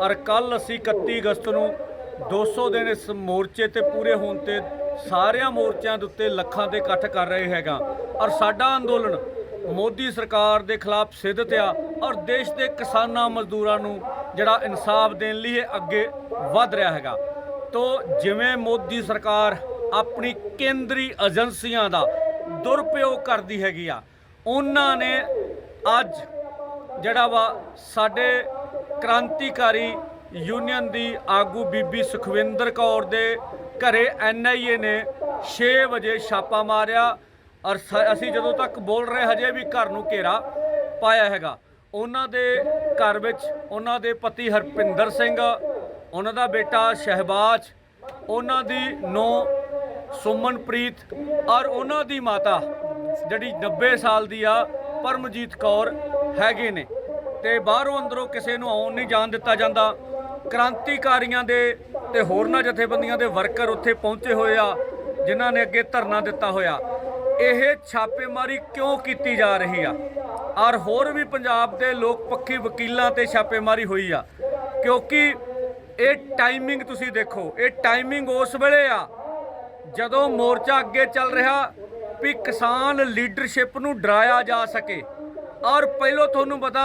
ਔਰ ਕੱਲ ਅਸੀਂ 31 ਅਗਸਤ ਨੂੰ 200 ਦਿਨ ਇਸ ਮੋਰਚੇ ਤੇ ਪੂਰੇ ਹੋਣ ਤੇ ਸਾਰਿਆਂ ਮੋਰਚਿਆਂ ਦੇ ਉੱਤੇ ਲੱਖਾਂ ਦੇ ਇਕੱਠ ਕਰ ਰਹੇ ਹੈਗਾ। ਔਰ ਸਾਡਾ ਅੰਦੋਲਨ ਮੋਦੀ ਸਰਕਾਰ ਦੇ ਖਿਲਾਫ ਸਿੱਧਤ ਆ ਔਰ ਦੇਸ਼ ਦੇ ਕਿਸਾਨਾਂ ਮਜ਼ਦੂਰਾਂ ਨੂੰ ਜਿਹੜਾ ਇਨਸਾਫ ਦੇਣ ਲਈ ਇਹ ਅੱਗੇ ਵਧ ਰਿਹਾ ਹੈਗਾ। ਤੋ ਜਿਵੇਂ ਮੋਦੀ ਸਰਕਾਰ ਆਪਣੀ ਕੇਂਦਰੀ ਏਜੰਸੀਆਂ ਦਾ ਦੁਰਪਯੋਗ ਕਰਦੀ ਹੈਗੀ ਆ, ਉਹਨਾਂ ਨੇ ਅੱਜ ਜਿਹੜਾ ਵਾ ਸਾਡੇ ਕ੍ਰਾਂਤੀਕਾਰੀ ਯੂਨੀਅਨ ਦੀ ਆਗੂ ਬੀਬੀ ਸੁਖਵਿੰਦਰ ਕੌਰ ਦੇ ਘਰੇ ਐਨਆਈਏ ਨੇ 6 ਵਜੇ ਛਾਪਾ ਮਾਰਿਆ। ਔਰ ਸ- ਅਸੀਂ ਜਦੋਂ ਤੱਕ ਬੋਲ ਰਹੇ ਹਜੇ ਵੀ ਘਰ ਨੂੰ ਘੇਰਾ ਪਾਇਆ ਹੈਗਾ। ਉਹਨਾਂ ਦੇ ਘਰ ਵਿੱਚ ਉਹਨਾਂ ਦੇ ਪਤੀ ਹਰਪਿੰਦਰ ਸਿੰਘ, ਉਹਨਾਂ ਦਾ ਬੇਟਾ ਸ਼ਹਿਬਾਜ਼, ਉਹਨਾਂ ਦੀ ਨੌ ਸੁਮਨਪ੍ਰੀਤ ਔਰ ਉਹਨਾਂ ਦੀ ਮਾਤਾ, ਜਿਹੜੀ 90 ਸਾਲ ਦੀ ਆ, ਪਰਮਜੀਤ ਕੌਰ ਹੈਗੇ ਨੇ। ਤੇ ਬਾਹਰੋਂ ਅੰਦਰੋਂ ਕਿਸੇ ਨੂੰ ਆਉਣ ਨਹੀਂ ਜਾਣ ਦਿੱਤਾ ਜਾਂਦਾ। ਕ੍ਰਾਂਤੀਕਾਰੀਆਂ ਦੇ ਤੇ ਹੋਰਨਾਂ ਜਥੇਬੰਦੀਆਂ ਦੇ ਵਰਕਰ ਉੱਥੇ ਪਹੁੰਚੇ ਹੋਏ ਆ, ਜਿਨ੍ਹਾਂ ਨੇ ਅੱਗੇ ਧਰਨਾ ਦਿੱਤਾ ਹੋਇਆ। ਇਹ ਛਾਪੇਮਾਰੀ ਕਿਉਂ ਕੀਤੀ ਜਾ ਰਹੀ ਆ? ਔਰ ਹੋਰ ਵੀ ਪੰਜਾਬ ਦੇ ਲੋਕ ਪੱਖੀ ਵਕੀਲਾਂ ਤੇ ਛਾਪੇਮਾਰੀ ਹੋਈ ਆ। ਕਿਉਂਕਿ ਇਹ ਟਾਈਮਿੰਗ ਤੁਸੀਂ ਦੇਖੋ, ਇਹ ਟਾਈਮਿੰਗ ਉਸ ਵੇਲੇ ਆ, ਜਦੋਂ ਮੋਰਚਾ ਅੱਗੇ ਚੱਲ ਰਿਹਾ ਵੀ ਕਿਸਾਨ ਲੀਡਰਸ਼ਿਪ ਨੂੰ ਡਰਾਇਆ ਜਾ ਸਕੇ। ਔਰ ਪਹਿਲਾਂ ਤੁਹਾਨੂੰ ਪਤਾ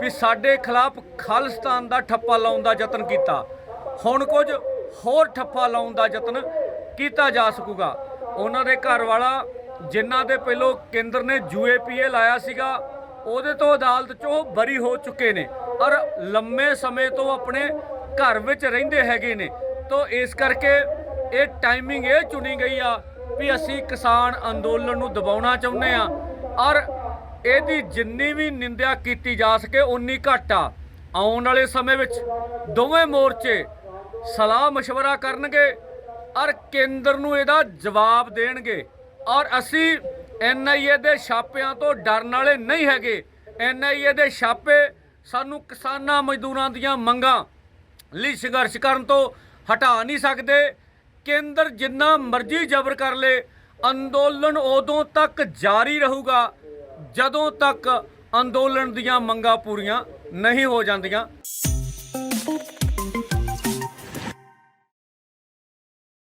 ਵੀ ਸਾਡੇ ਖਿਲਾਫ ਖਾਲਿਸਤਾਨ ਦਾ ਠੱਪਾ ਲਾਉਣ ਦਾ ਯਤਨ ਕੀਤਾ। ਹੁਣ ਕੁਝ ਹੋਰ ਠੱਪਾ ਲਾਉਣ ਦਾ ਯਤਨ ਕੀਤਾ ਜਾ ਸਕੂਗਾ। ਉਹਨਾਂ ਦੇ ਘਰ ਵਾਲਾ, ਜਿਨ੍ਹਾਂ ਦੇ ਪਹਿਲੋਂ ਕੇਂਦਰ ਨੇ ਯੂਏਪੀਏ ਲਾਇਆ ਸੀਗਾ, ਉਹਦੇ ਤੋਂ ਅਦਾਲਤ 'ਚੋਂ ਬਰੀ ਹੋ ਚੁੱਕੇ ਨੇ। ਔਰ ਲੰਮੇ ਸਮੇਂ ਤੋਂ ਆਪਣੇ ਘਰ ਵਿੱਚ ਰਹਿੰਦੇ ਹੈਗੇ ਨੇ। ਤੋਂ ਇਸ ਕਰਕੇ ਇਹ ਟਾਈਮਿੰਗ ਇਹ ਚੁਣੀ ਗਈ ਆ ਵੀ ਅਸੀਂ ਕਿਸਾਨ ਅੰਦੋਲਨ ਨੂੰ ਦਬਾਉਣਾ ਚਾਹੁੰਦੇ ਆ ਔਰ ਇਹਦੀ ਜਿੰਨੀ ਵੀ ਨਿੰਦਿਆ ਕੀਤੀ ਜਾ ਸਕੇ ਉਨੀ ਘੱਟ ਆ। ਆਉਣ ਵਾਲੇ ਸਮੇਂ ਵਿੱਚ ਦੋਵੇਂ ਮੋਰਚੇ ਸਲਾਹ مشਵਰਾ ਕਰਨਗੇ ਔਰ ਕੇਂਦਰ ਨੂੰ ਇਹਦਾ ਜਵਾਬ ਦੇਣਗੇ। ਔਰ ਅਸੀਂ ਐਨਆਈਏ ਦੇ ਛਾਪਿਆਂ ਤੋਂ ਡਰਨ ਵਾਲੇ ਨਹੀਂ ਹੈਗੇ। ਐਨਆਈਏ ਦੇ ਛਾਪੇ ਸਾਨੂੰ ਕਿਸਾਨਾਂ ਮਜ਼ਦੂਰਾਂ ਦੀਆਂ ਮੰਗਾਂ ਲਈ ਸੰਘਰਸ਼ ਕਰਨ ਤੋਂ ਹਟਾ ਨਹੀਂ ਸਕਦੇ। ਕੇਂਦਰ ਜਿੰਨਾ ਮਰਜ਼ੀ ਜ਼ਬਰ ਕਰ ਲੇ, ਅੰਦੋਲਨ ਉਦੋਂ ਤੱਕ ਜਾਰੀ ਰਹੂਗਾ ਜਦੋਂ ਤੱਕ ਅੰਦੋਲਨ ਦੀਆਂ ਮੰਗਾਂ ਪੂਰੀਆਂ ਨਹੀਂ ਹੋ ਜਾਂਦੀਆਂ।